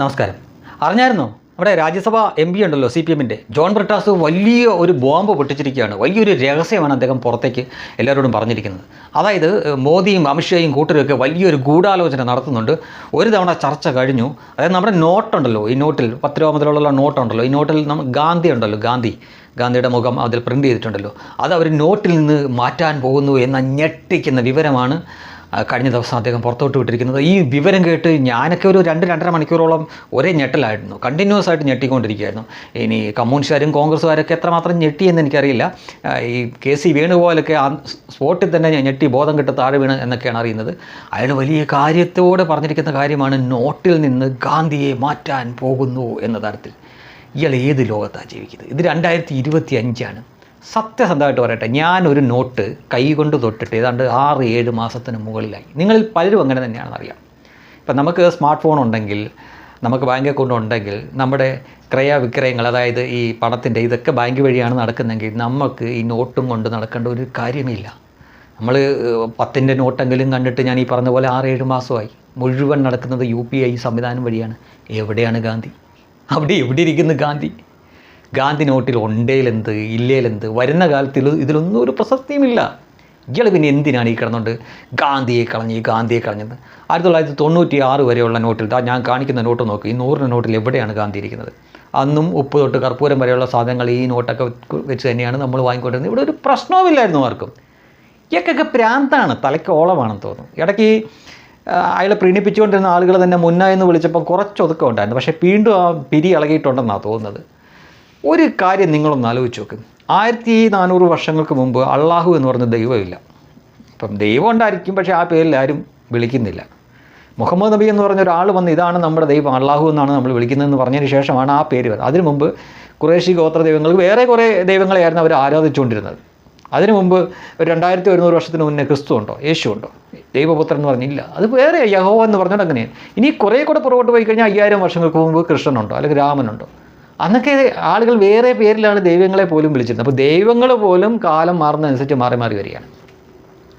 നമസ്കാരം. അറിഞ്ഞായിരുന്നോ? നമ്മുടെ രാജ്യസഭ എം പി ഉണ്ടല്ലോ സി പി എമ്മിന്റെ ജോൺ ബ്രിട്ടാസ് വലിയ ഒരു ബോംബ് പൊട്ടിച്ചിരിക്കുകയാണ്. വലിയൊരു രഹസ്യമാണ് അദ്ദേഹം പുറത്തേക്ക് എല്ലാവരോടും പറഞ്ഞിരിക്കുന്നത്. അതായത് മോദിയും അമിത്ഷായും കൂട്ടരൊക്കെ വലിയൊരു ഗൂഢാലോചന നടത്തുന്നുണ്ട്. ഒരു തവണ ചർച്ച കഴിഞ്ഞു. അതായത് നമ്മുടെ നോട്ടുണ്ടല്ലോ ഈ നോട്ടിൽ പത്ത് രൂപ മുതലുള്ള നോട്ടുണ്ടല്ലോ ഈ നോട്ടിൽ നമ്മൾ ഗാന്ധി ഉണ്ടല്ലോ ഗാന്ധി. ഗാന്ധിയുടെ മുഖം അതിൽ പ്രിന്റ് ചെയ്തിട്ടുണ്ടല്ലോ. അത് അവർ നോട്ടിൽ നിന്ന് മാറ്റാൻ പോകുന്നു എന്ന ഞെട്ടിക്കുന്ന വിവരമാണ് കഴിഞ്ഞ ദിവസം അദ്ദേഹം പുറത്തോട്ട് വിട്ടിരിക്കുന്നത്. ഈ വിവരം കേട്ട് ഞാനൊക്കെ ഒരു രണ്ട് രണ്ടര മണിക്കൂറോളം ഒരേ ഞെട്ടലായിരുന്നു. കണ്ടിന്യൂസ് ആയിട്ട് ഞെട്ടിക്കൊണ്ടിരിക്കുകയായിരുന്നു. ഇനി കമ്മ്യൂണിസ്റ്റുകാരും കോൺഗ്രസ്സുകാരൊക്കെ എത്രമാത്രം ഞെട്ടിയെന്ന് എനിക്കറിയില്ല. ഈ കെ സി വേണുഗോപാലൊക്കെ ആ സ്പോട്ടിൽ തന്നെ ഞെട്ടി ബോധം കിട്ട താഴെ വീണ് എന്നൊക്കെയാണ് അറിയുന്നത്. അയാൾ വലിയ കാര്യത്തോടെ പറഞ്ഞിരിക്കുന്ന കാര്യമാണ് നോട്ടിൽ നിന്ന് ഗാന്ധിയെ മാറ്റാൻ പോകുന്നു എന്ന തരത്തിൽ. ഇയാൾ ഏത് ലോകത്താണ് ജീവിക്കുന്നത്? ഇത് രണ്ടായിരത്തി ഇരുപത്തി അഞ്ചാണ് സത്യസന്ധമായിട്ട് പറയട്ടെ ഞാനൊരു നോട്ട് കൈ കൊണ്ട് തൊട്ടിട്ട് ഏതാണ്ട് ആറ് ഏഴ് മാസത്തിന് മുകളിലായി. നിങ്ങളിൽ പലരും അങ്ങനെ തന്നെയാണെന്ന് അറിയാം. ഇപ്പം നമുക്ക് സ്മാർട്ട് ഫോൺ ഉണ്ടെങ്കിൽ നമുക്ക് ബാങ്ക് അക്കൗണ്ട് ഉണ്ടെങ്കിൽ നമ്മുടെ ക്രയവിക്രയങ്ങൾ അതായത് ഈ പണത്തിന്റെ ഇതൊക്കെ ബാങ്ക് വഴിയാണ് നടക്കുന്നതെങ്കിൽ നമുക്ക് ഈ നോട്ടും കൊണ്ട് നടക്കേണ്ട ഒരു കാര്യമില്ല. നമ്മൾ പത്തിന്റെ നോട്ടെങ്കിലും കണ്ടിട്ട് ഞാൻ ഈ പറഞ്ഞ പോലെ ആറ് ഏഴ് മാസമായി. മുഴുവൻ നടക്കുന്നത് യു പി ഐ സംവിധാനം വഴിയാണ്. എവിടെയാണ് ഗാന്ധി? അവിടെ എവിടെ ഇരിക്കുന്നു ഗാന്ധി? ഗാന്ധി നോട്ടിൽ ഉണ്ടേലെന്ത് ഇല്ലേലെന്ത് വരുന്ന കാലത്തിൽ ഇതിലൊന്നും ഒരു പ്രസക്തിയുമില്ല. ഇയാൾ പിന്നെ എന്തിനാണ് ഈ കിടന്നുകൊണ്ട് ഗാന്ധിയെ കളഞ്ഞ് ഈ ഗാന്ധിയെ കളഞ്ഞത് ആയിരത്തി തൊള്ളായിരത്തി തൊണ്ണൂറ്റി ആറ് വരെയുള്ള നോട്ടിൽ ദാ ഞാൻ കാണിക്കുന്ന നോട്ട് നോക്ക് ഈ നൂറിന് നോട്ടിൽ എവിടെയാണ് ഗാന്ധി ഇരിക്കുന്നത്? അന്നും ഉപ്പ് തൊട്ട് കർപ്പൂരം വരെയുള്ള സാധനങ്ങൾ ഈ നോട്ടൊക്കെ വെച്ച് തന്നെയാണ് നമ്മൾ വാങ്ങിക്കൊണ്ടിരുന്നത്. ഇവിടെ ഒരു പ്രശ്നവുമില്ലായിരുന്നു ആർക്കും. ഇയാൾക്കൊക്കെ പ്രാന്താണ് തലയ്ക്ക് ഓളമാണെന്ന് തോന്നുന്നു. ഇടയ്ക്ക് അയാളെ പ്രീണിപ്പിച്ചുകൊണ്ടിരുന്ന ആളുകൾ തന്നെ മുന്ന എന്ന് വിളിച്ചപ്പോൾ കുറച്ച് ഒതുക്കം ഉണ്ടായിരുന്നു. പക്ഷേ വീണ്ടും ആ പിരി ഇളകിയിട്ടുണ്ടെന്നാണ് തോന്നുന്നത്. ഒരു കാര്യം നിങ്ങളൊന്ന് ആലോചിച്ച് നോക്ക്. ആയിരത്തി നാനൂറ് വർഷങ്ങൾക്ക് മുമ്പ് അള്ളാഹു എന്ന് പറഞ്ഞ ദൈവമില്ല. ഇപ്പം ദൈവം ഉണ്ടായിരിക്കും പക്ഷേ ആ പേരിൽ ആരും വിളിക്കുന്നില്ല. മുഹമ്മദ് നബി എന്ന് പറഞ്ഞ ഒരാൾ വന്ന് ഇതാണ് നമ്മുടെ ദൈവം അള്ളാഹു എന്നാണ് നമ്മൾ വിളിക്കുന്നതെന്ന് പറഞ്ഞതിന് ശേഷമാണ് ആ പേര് വരുന്നത് അതിനു മുമ്പ് കുറേശി ഗോത്ര ദൈവങ്ങൾക്ക് വേറെ കുറേ ദൈവങ്ങളെയായിരുന്നു അവർ ആരാധിച്ചുകൊണ്ടിരുന്നത്. അതിനു മുമ്പ് ഒരു രണ്ടായിരത്തി ഒരുന്നൂറ് വർഷത്തിന് മുന്നേ ക്രിസ്തു ഉണ്ടോ? യേശു ഉണ്ടോ? ദൈവപുത്രൻ എന്ന് പറഞ്ഞില്ല. അത് വേറെ യഹോ എന്ന് പറഞ്ഞുകൊണ്ട് അങ്ങനെയാണ്. ഇനി കുറേ കൂടെ പുറകോട്ട് പോയി കഴിഞ്ഞാൽ അയ്യായിരം വർഷങ്ങൾക്ക് മുമ്പ് കൃഷ്ണനുണ്ടോ? അല്ലെങ്കിൽ രാമനുണ്ടോ? അന്നൊക്കെ ആളുകൾ വേറെ പേരിലാണ് ദൈവങ്ങളെ പോലും വിളിച്ചിരുന്നത്. അപ്പോൾ ദൈവങ്ങൾ പോലും കാലം മാറുന്നതനുസരിച്ച് മാറി മാറി വരികയാണ്.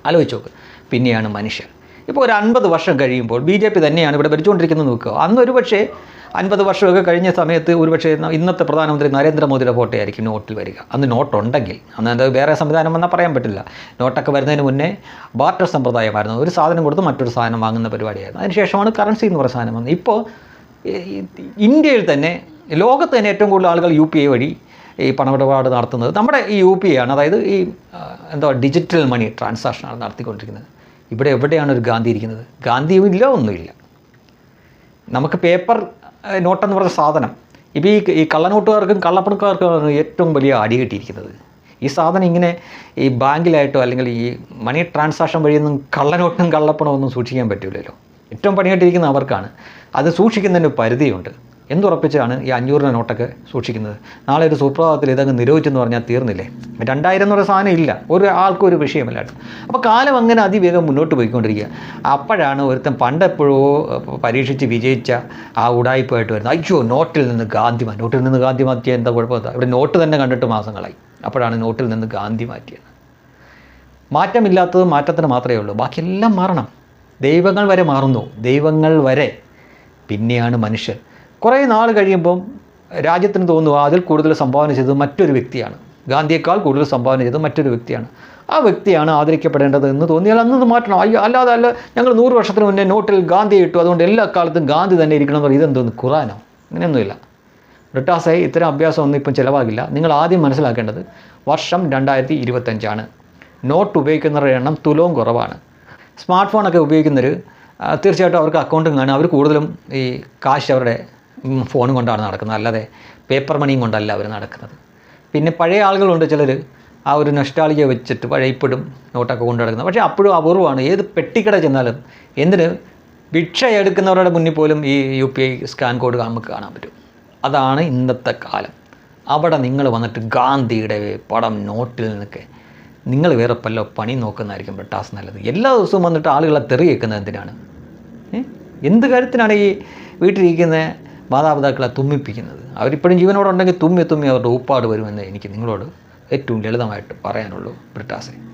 ആലോചിച്ച് നോക്ക്. പിന്നെയാണ് മനുഷ്യൻ. ഇപ്പോൾ ഒരു അൻപത് വർഷം കഴിയുമ്പോൾ ബി ജെ പി തന്നെയാണ് ഇവിടെ ഭരിച്ചുകൊണ്ടിരിക്കുന്നത് നോക്കുക. അന്ന് ഒരു പക്ഷേ അൻപത് വർഷമൊക്കെ കഴിഞ്ഞ സമയത്ത് ഒരുപക്ഷേ ഇന്നത്തെ പ്രധാനമന്ത്രി നരേന്ദ്രമോദിയുടെ ഫോട്ടോ ആയിരിക്കും നോട്ടിൽ വരിക. അന്ന് നോട്ടുണ്ടെങ്കിൽ അന്ന് അത് വേറെ സംവിധാനം വന്നാൽ പറയാൻ പറ്റില്ല. നോട്ടൊക്കെ വരുന്നതിന് മുന്നേ ബാർട്ടർ സമ്പ്രദായമായിരുന്നു. ഒരു സാധനം കൊടുത്ത് മറ്റൊരു സാധനം വാങ്ങുന്ന പരിപാടിയായിരുന്നു. അതിനുശേഷമാണ് കറൻസി എന്ന് പറയുന്ന സാധനം വന്നത്. ഇപ്പോൾ ഇന്ത്യയിൽ തന്നെ ലോകത്ത് തന്നെ ഏറ്റവും കൂടുതൽ ആളുകൾ യു പി ഐ വഴി ഈ പണമിടപാട് നടത്തുന്നത് നമ്മുടെ ഈ യു പി ഐ ആണ്. അതായത് ഈ എന്താ ഡിജിറ്റൽ മണി ട്രാൻസാക്ഷനാണ് നടത്തിക്കൊണ്ടിരിക്കുന്നത്. ഇവിടെ എവിടെയാണ് ഒരു ഗാന്ധി ഇരിക്കുന്നത്? ഗാന്ധിയും ഇല്ല ഒന്നുമില്ല. നമുക്ക് പേപ്പർ നോട്ടെന്ന് പറഞ്ഞ സാധനം. ഇപ്പോൾ ഈ ഈ കള്ളനോട്ടുകാർക്കും കള്ളപ്പണക്കാർക്കും ഏറ്റവും വലിയ അടി കിട്ടിയിരിക്കുന്നത്. ഈ സാധനം ഇങ്ങനെ ഈ ബാങ്കിലായിട്ടോ അല്ലെങ്കിൽ ഈ മണി ട്രാൻസാക്ഷൻ വഴിയൊന്നും കള്ളനോട്ടും കള്ളപ്പണമൊന്നും സൂക്ഷിക്കാൻ പറ്റില്ലല്ലോ ഏറ്റവും പണിയായിട്ടിരിക്കുന്ന അവർക്കാണ്. അത് സൂക്ഷിക്കുന്നതിന് പരിധിയുണ്ട്. എന്തുറപ്പിച്ചാണ് ഈ അഞ്ഞൂറിന്റെ നോട്ടൊക്കെ സൂക്ഷിക്കുന്നത്? നാളെ ഒരു സുപ്രഭാതത്തിൽ ഇതങ്ങ് നിരോധിച്ചെന്ന് പറഞ്ഞാൽ തീർന്നില്ലേ? രണ്ടായിരം എന്ന് സാധനം ഇല്ല. ഒരു ആൾക്കും ഒരു വിഷയമല്ലായിരുന്നു അപ്പോൾ കാലം അങ്ങനെ അതിവേഗം മുന്നോട്ട് പോയിക്കൊണ്ടിരിക്കുക. അപ്പോഴാണ് ഒരുത്തൻ പണ്ടെപ്പോഴോ പരീക്ഷിച്ച് വിജയിച്ച ആ ഉടായ്പായിട്ട് വരുന്നത്. അയ്യോ നോട്ടിൽ നിന്ന് ഗാന്ധി നോട്ടിൽ നിന്ന് ഗാന്ധി മാറ്റിയ എന്താ കുഴപ്പമില്ല ഇവിടെ നോട്ട് തന്നെ കണ്ടിട്ട് മാസങ്ങളായി. അപ്പോഴാണ് നോട്ടിൽ നിന്ന് ഗാന്ധി മാറ്റിയത്. മാറ്റമില്ലാത്തത് മാറ്റത്തിന് മാത്രമേ ഉള്ളൂ. ബാക്കിയെല്ലാം മാറണം. ദൈവങ്ങൾ വരെ മാറുന്നു. ദൈവങ്ങൾ വരെ. പിന്നെയാണ് മനുഷ്യൻ കുറേ നാൾ കഴിയുമ്പം രാജ്യത്തിന് തോന്നുക അതിൽ കൂടുതൽ സംഭാവന ചെയ്തത് മറ്റൊരു വ്യക്തിയാണ്. ഗാന്ധിയേക്കാൾ കൂടുതൽ സംഭാവന ചെയ്തത് മറ്റൊരു വ്യക്തിയാണ്. ആ വ്യക്തിയാണ് ആദരിക്കപ്പെടേണ്ടത് എന്ന് തോന്നിയാൽ അന്നത് മാറ്റണം. അയ്യോ അല്ലാതെ അല്ല ഞങ്ങൾ നൂറ് വർഷത്തിന് മുന്നേ നോട്ടിൽ ഗാന്ധി ഇട്ടു. അതുകൊണ്ട് എല്ലാ കാലത്തും ഗാന്ധി തന്നെ ഇരിക്കണം എന്ന് ഇതെന്തോ ഇതെന്തോന്ന്? ഖുറാനോ? അങ്ങനെയൊന്നുമില്ല റിട്ടാസായി ഇത്തരം അഭ്യാസം ഒന്നും ഇപ്പം ചിലവാകില്ല. നിങ്ങൾ ആദ്യം മനസ്സിലാക്കേണ്ടത് വർഷം രണ്ടായിരത്തി ഇരുപത്തഞ്ചാണ് നോട്ട് ഉപയോഗിക്കുന്നവരുടെ എണ്ണം തുലവും കുറവാണ്. സ്മാർട്ട് ഫോണൊക്കെ ഉപയോഗിക്കുന്നവർ തീർച്ചയായിട്ടും അവർക്ക് അക്കൗണ്ടും കാണും അവർ കൂടുതലും ഈ കാശ് അവരുടെ ഫോണും കൊണ്ടാണ് നടക്കുന്നത്. അല്ലാതെ പേപ്പർ മണിയും കൊണ്ടല്ല അവർ നടക്കുന്നത്. പിന്നെ പഴയ ആളുകളുണ്ട് ചിലർ ആ ഒരു നഷ്ടാളിക വെച്ചിട്ട് പഴയ ഇപ്പോഴും നോട്ടൊക്കെ കൊണ്ടു നടക്കുന്നത് പക്ഷേ അപ്പോഴും അപൂർവമാണ്. ഏത് പെട്ടിക്കട ചെന്നാലും എന്തിന് ഭിക്ഷ എടുക്കുന്നവരുടെ മുന്നിൽ പോലും ഈ U P I scan code നമുക്ക് കാണാൻ പറ്റും. അതാണ് ഇന്നത്തെ കാലം. അവിടെ നിങ്ങൾ വന്നിട്ട് ഗാന്ധിയുടെ പടം നോട്ടിൽ നിന്നൊക്കെ നിങ്ങൾ വേറെ പല പണി നോക്കുന്നതായിരിക്കും ബ്രിട്ടാസ് നല്ലത്. എല്ലാ ദിവസവും വന്നിട്ട് ആളുകളെ തെറി കേൾക്കുന്നത് എന്തിനാണ് എന്ത് കാര്യത്തിനാണ് ഈ വീട്ടിലിരിക്കുന്ന മാതാപിതാക്കളെ തുമ്മിപ്പിക്കുന്നത്. അവരിപ്പോഴും ജീവനോടുണ്ടെങ്കിൽ തുമ്മി തുമ്മി അവരുടെ ഊപ്പാട് വരുമെന്ന് എനിക്ക് നിങ്ങളോട് ഏറ്റവും ലളിതമായിട്ട് പറയാനുള്ളൂ ബ്രിട്ടാസെ.